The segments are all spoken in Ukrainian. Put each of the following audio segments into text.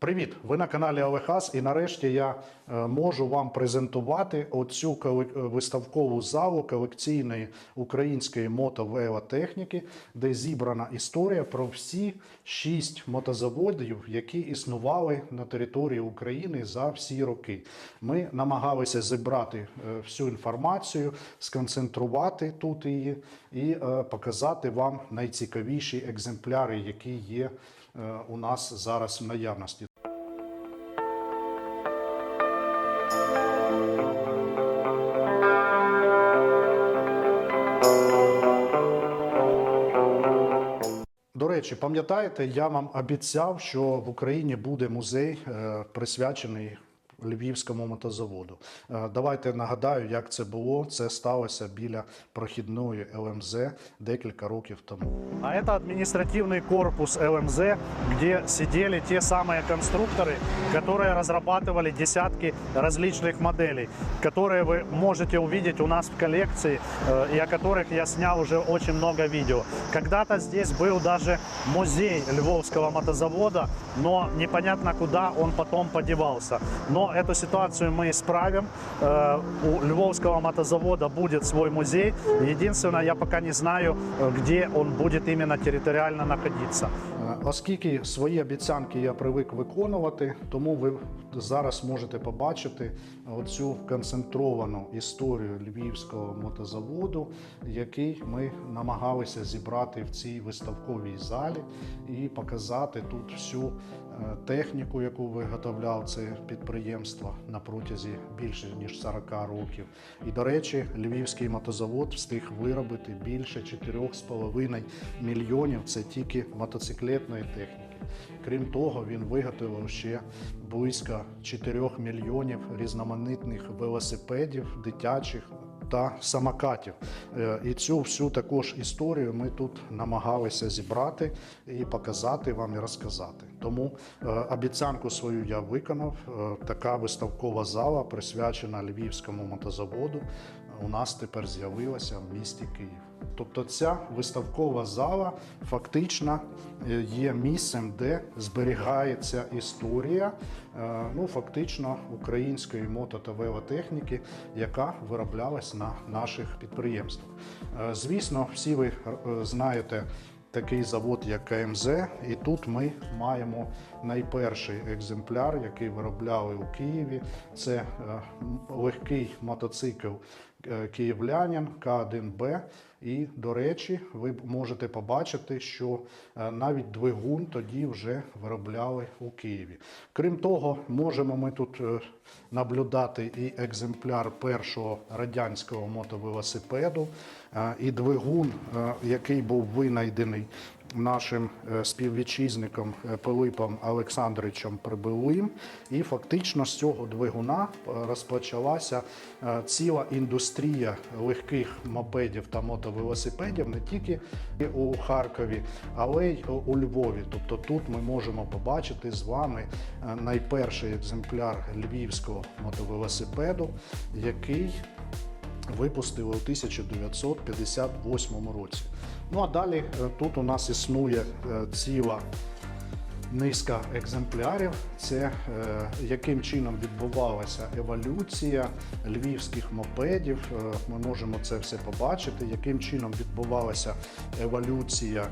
Привіт! Ви на каналі Олехас, і нарешті я е, можу вам презентувати оцю е, виставкову залу колекційної української мотовеотехніки, де зібрана історія про всі шість мотозаводів, які існували на території України за всі роки. Ми намагалися зібрати е, всю інформацію, сконцентрувати тут її і показати вам найцікавіші екземпляри, які є у нас зараз в наявності. Речі, пам'ятаєте, я вам обіцяв, що в Україні буде музей е, присвячений Львівському мотозаводу. Е, Давайте нагадаю, як це було. Це сталося біля прохідної ЛМЗ декілька років тому. А это административный корпус ЛМЗ, где сидели те самые конструкторы, которые разрабатывали десятки различных моделей, которые вы можете увидеть у нас в коллекции э, и о которых я снял уже очень много видео. Когда-то здесь был даже музей Львовского мотозавода, но непонятно куда он потом подевался. Но эту ситуацию мы исправим. Э, У Львовского мотозавода будет свой музей. Единственное, я пока не знаю, э, где он будет именно территориально находиться. Е, Оскільки свої обіцянки я привик виконувати, тому ви зараз можете побачити оцю концентровану історію львівського мотозаводу, який ми намагалися зібрати в цій виставковій залі і показати тут всю е, техніку, яку виготовляв це підприємство на протязі більше ніж 40 років. І до речі, львівський мотозавод встиг виробити більше 4,5 мільйонів. Це тільки мотоциклетної техніки. Крім того, він виготовив ще близько 4 мільйонів різноманітних велосипедів, дитячих та самокатів. Е, І цю всю також історію ми тут намагалися зібрати і показати вам і розказати. Тому е, обіцянку свою я виконав. Е, Така виставкова зала присвячена Львівському мотозаводу. У нас тепер з'явилася в місті Київ. Тобто ця виставкова зала фактично е, є місцем, де зберігається історія, е, ну фактично української мото та велотехніки, яка вироблялась на наших підприємствах. Е, Звісно, всі ви знаєте. Такий завод, як КМЗ, і тут ми маємо найперший екземпляр, який виробляли у Києві. Це легкий мотоцикл е, київлянин К1Б. І, до речі, ви можете побачити, що е, навіть двигун тоді вже виробляли у Києві. Крім того, можемо ми тут е, наблюдати і екземпляр першого радянського мотовелосипеду, і двигун, який був винайдений нашим е, співвітчизником е, Пилипом Олександровичем Прибилим. І фактично з цього двигуна е, розпочалася ціла індустрія легких мопедів та мотовелосипедів не тільки у Харкові, але й у Львові. Тобто тут ми можемо побачити з вами найперший екземпляр львівського мотовелосипеду, який випустили у 1958 році. Ну а далі е, тут у нас існує е, ціла низка екземплярів. Це е, яким чином відбувалася еволюція львівських мопедів. Ми можемо це все побачити, яким чином відбувалася еволюція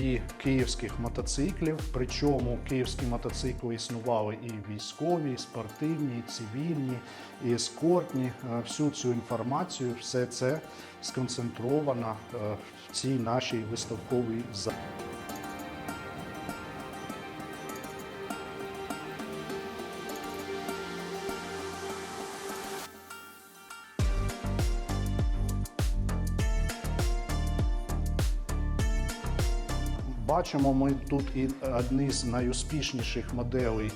і київських мотоциклів. Причому київські мотоцикли існували і військові, і спортивні, і цивільні, і ескортні. Е, Всю цю інформацію, все це сконцентровано е, в цій нашій виставковій залі. Бачимо ми тут і одні з найуспішніших моделей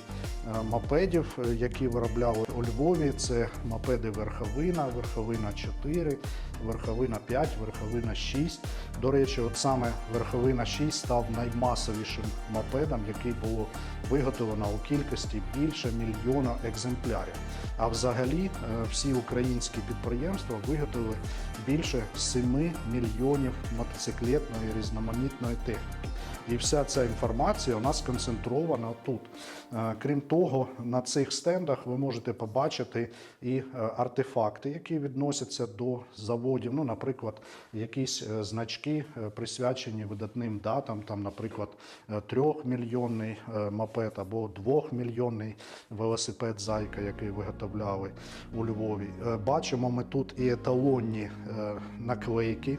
мопедів, е, які виробляли у Львові. Це мопеди Верховина, Верховина 4, Верховина 5, Верховина 6. До речі, от саме Верховина 6 став наймасовішим мопедом, який було виготовлено у кількості більше мільйона екземплярів. А взагалі е, всі українські підприємства виготовили більше 7 мільйонів мотоциклетної різноманітної техніки. І вся ця інформація у нас сконцентрована тут. Е, Крім того, на цих стендах ви можете побачити і е, артефакти, які відносяться до заводів. Ну, наприклад, якісь е, значки е, присвячені видатним датам, там, наприклад, трьохмільйонний мопед або двохмільйонний велосипед Зайка, який виготовляли у Львові. Бачимо ми тут і еталонні наклейки.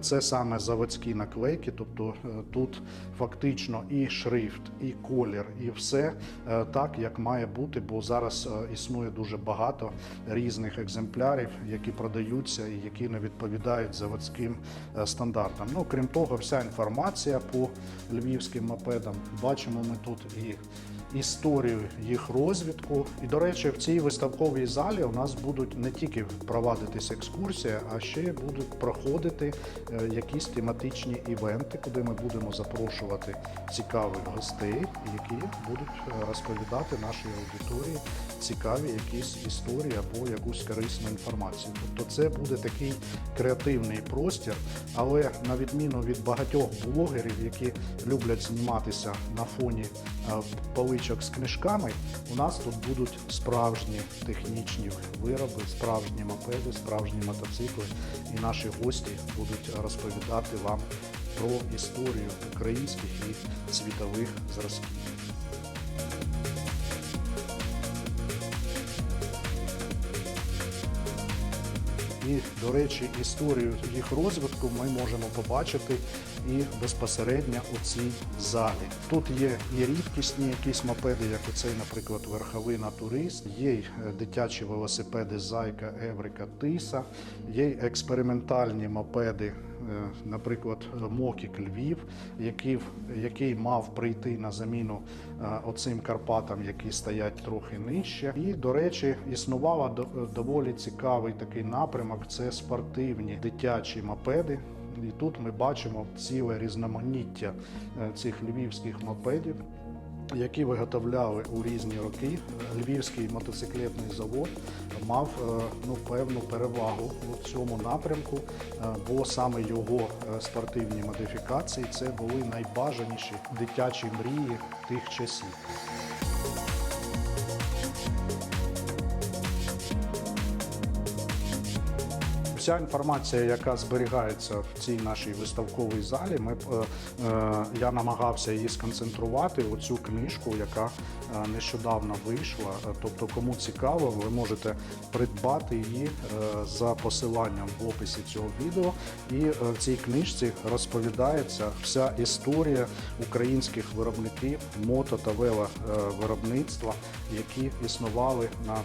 Це саме заводські наклейки, тобто тут фактично і шрифт, і колір, і все е, так, як має бути, бо зараз е, існує дуже багато різних екземплярів, які продаються і які не відповідають заводським е, стандартам. Ну, крім того, вся інформація по львівським мопедам. Бачимо ми тут і історію їх розвитку. І, до речі, в цій виставковій залі у нас будуть не тільки провадитись екскурсії, а ще будуть проходити е, якісь тематичні івенти, куди ми будемо запрошувати цікавих гостей, які будуть е, розповідати нашій аудиторії цікаві якісь історії або якусь корисну інформацію. Тобто це буде такий креативний простір, але на відміну від багатьох блогерів, які люблять зніматися на фоні е, поличок з книжками, у нас тут будуть справжні технічні вироби, справжні мопеди, справжні мотоцикли, і наші гості будуть розповідати вам про історію українських і світових зразків. І, до речі, історію їх розвитку ми можемо побачити і безпосередньо у цій залі. Тут є і рідкісні якісь мопеди, як оцей, наприклад, верховина турист, є й е, дитячі велосипеди Зайка, Еврика, Тиса, є й експериментальні мопеди. Е, Наприклад, Мокік Львів, який, який мав прийти на заміну е, оцим Карпатам, які стоять трохи нижче. І, до речі, існувала доволі цікавий такий напрямок: це спортивні дитячі мопеди. І тут ми бачимо ціле різноманіття е, цих львівських мопедів, які виготовляли у різні роки. Львівський мотоциклетний завод мав е, ну, певну перевагу у цьому напрямку, е, бо саме його е, спортивні модифікації це були найбажаніші дитячі мрії тих часів. Вся інформація, яка зберігається в цій нашій виставковій залі, ми, е, е, я намагався її сконцентрувати у цю книжку, яка нещодавно вийшла. Е, Тобто, кому цікаво, ви можете придбати її е, за посиланням в описі цього відео. І е, в цій книжці розповідається вся історія українських виробників мото та веловиробництва, які існували на е,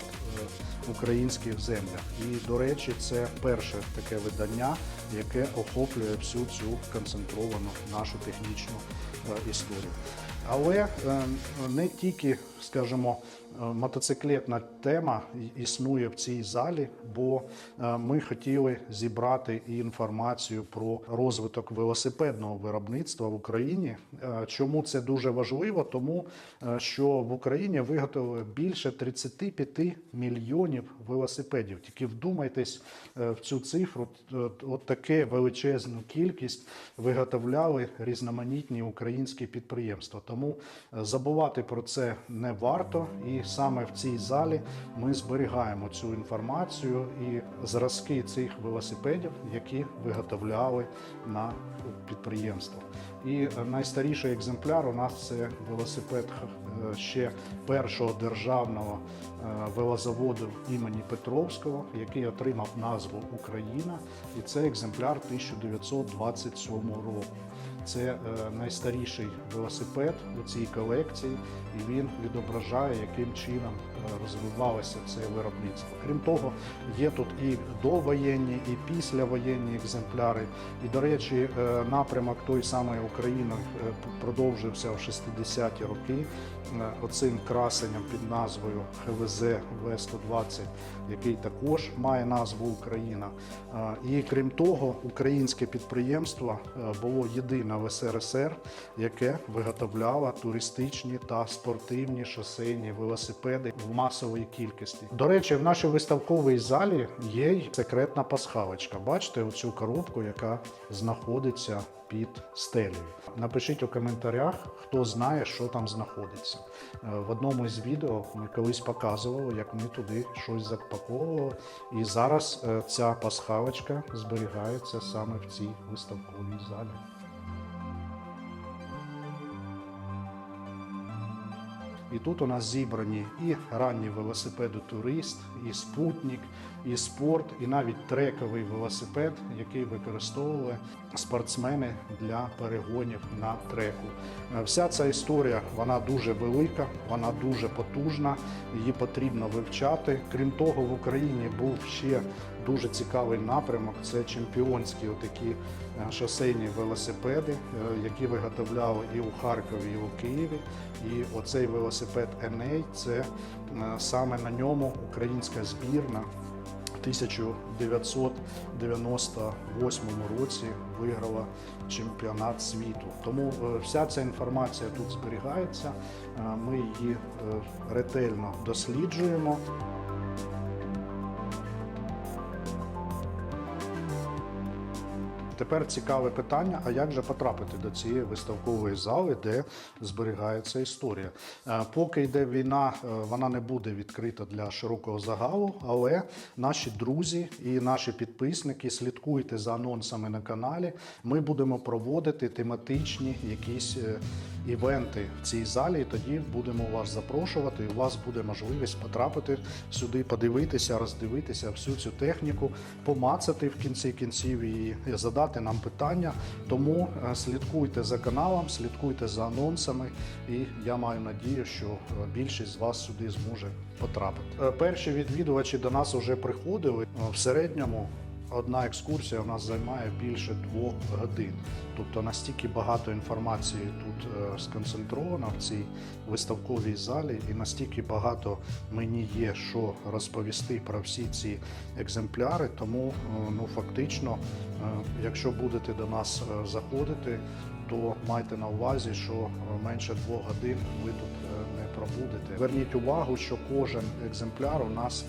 українських землях. І, до речі, це перше таке видання, яке охоплює всю цю концентровану нашу технічну е, історію. Але е, не тільки, скажімо, мотоциклетна тема існує в цій залі, бо е, ми хотіли зібрати інформацію про розвиток велосипедного виробництва в Україні. Е, Чому це дуже важливо? Тому е, що в Україні виготовили більше 35 мільйонів велосипедів. Тільки вдумайтесь в цю цифру. От, таке величезну кількість виготовляли різноманітні українські підприємства. Тому забувати про це не варто. І саме в цій залі ми зберігаємо цю інформацію і зразки цих велосипедів, які виготовляли на підприємствах. І найстаріший екземпляр у нас це велосипед е, ще першого державного е, велозаводу імені Петровського, який отримав назву Україна, і це екземпляр 1927 року. Це е, найстаріший велосипед у цій колекції, і він відображає, яким чином розвивалося це виробництво. Крім того, є тут і довоєнні, і післявоєнні екземпляри. І, до речі, напрямок той самої України е, продовжився в 60-ті роки е, оцим красенням під назвою ХВЗ В-120, який також має назву Україна. Е, І крім того, українське підприємство було єдине в СРСР, яке виготовляло туристичні та спортивні шосейні велосипеди в масовій кількості. До речі, в нашій виставковій залі є й секретна пасхалочка. Бачите оцю коробку, яка знаходиться під стелею. Напишіть у коментарях, хто знає, що там знаходиться. Е, В одному із відео ми колись показували, як ми туди щось запаковували. І зараз е, ця пасхалочка зберігається саме в цій виставковій залі. І тут у нас зібрані і ранні велосипеди турист, і спутник, і спорт, і навіть трековий велосипед, який використовували спортсмени для перегонів на треку. Е, Вся ця історія вона дуже велика, вона дуже потужна. Її потрібно вивчати. Крім того, в Україні був ще дуже цікавий напрямок. Це чемпіонські отакі е, шосейні велосипеди, е, які виготовляли і у Харкові, і у Києві. І оцей велосипед Еней це е, саме на ньому українська збірна. в 1998 році виграла чемпіонат світу. Тому вся ця інформація тут зберігається. Ми її ретельно досліджуємо. Тепер цікаве питання: а як же потрапити до цієї виставкової зали, де зберігається історія? Е, Поки йде війна, е, вона не буде відкрита для широкого загалу, але наші друзі і наші підписники слідкуйте за анонсами на каналі. Ми будемо проводити тематичні якісь е, івенти в цій залі, і тоді будемо вас запрошувати. І у вас буде можливість потрапити сюди, подивитися, роздивитися всю цю техніку, помацати в кінці кінців її, і задати нам питання. Тому е, слідкуйте за каналом, слідкуйте за анонсами, і я маю надію, що е, більшість з вас сюди зможе потрапити. Е, Перші відвідувачі до нас вже приходили в середньому. Одна екскурсія у нас займає більше двох годин. Тобто настільки багато інформації тут е, сконцентровано в цій виставковій залі, і настільки багато мені є що розповісти про всі ці екземпляри. Тому е, ну фактично, е, якщо будете до нас заходити, то майте на увазі, що менше двох годин ви тут не пробудете. Зверніть увагу, що кожен екземпляр у нас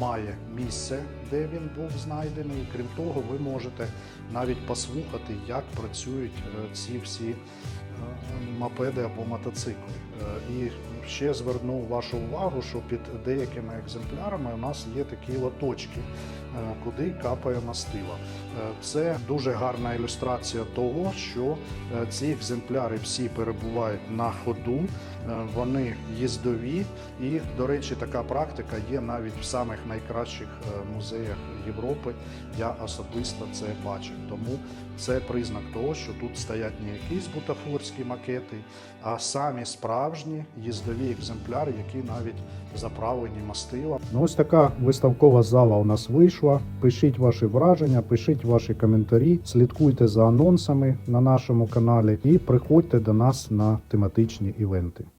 має місце, де він був знайдений. Крім того, ви можете навіть послухати, як працюють е, ці всі е, мопеди або мотоцикли. Е, І ще зверну вашу увагу, що під деякими екземплярами у нас є такі лоточки, е, куди капає мастило. Е, Це дуже гарна ілюстрація того, що е, ці екземпляри всі перебувають на ходу, е, вони їздові, і, до речі, така практика є навіть в самих найкращих е, музеях Європи. Я особисто це бачив. Тому це признак того, що тут стоять не якісь бутафорські макети, а самі справжні їздові екземпляри, які навіть заправлені мастила. Ну, ось така виставкова зала у нас вийшла. Пишіть ваші враження, пишіть ваші коментарі, слідкуйте за анонсами на нашому каналі і приходьте до нас на тематичні івенти.